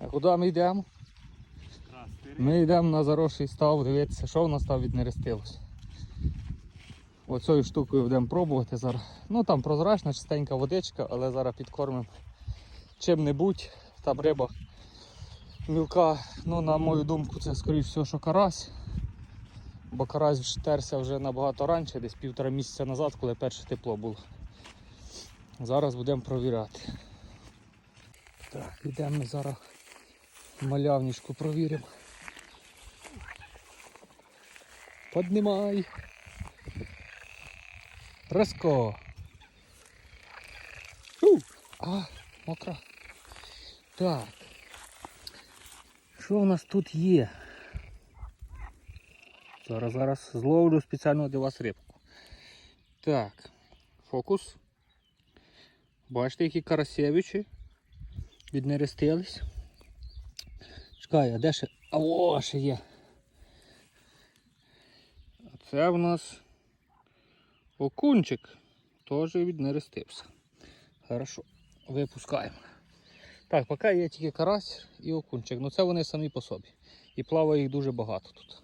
А куди ми йдемо? Ми йдемо на заросший став дивитися, що в нас там віднерестилось. Оцею штукою будемо пробувати зараз. Ну там прозрачна, чистенька водичка, але зараз підкормимо чим-небудь. Там риба мілка, ну на мою думку, це скоріш всього, що карась. Бо карась втерся вже набагато раніше, десь півтора місяця назад, коли перше тепло було. Зараз будемо провіряти. Так, йдемо зараз малявничку провіримо. Поднимай. Фу. А, мокра. Так. Що в нас тут є? Зараз зараз зловлю спеціально для вас рибку. Так, фокус. Бачите, які карасевичі віднерестились. Чекай, а де ще? А о, ще є. А це в нас окунчик. Теж віднерестився. Хорошо, випускаємо. Так, поки є тільки карась і окунчик. Ну це вони самі по собі. І плаває їх дуже багато тут.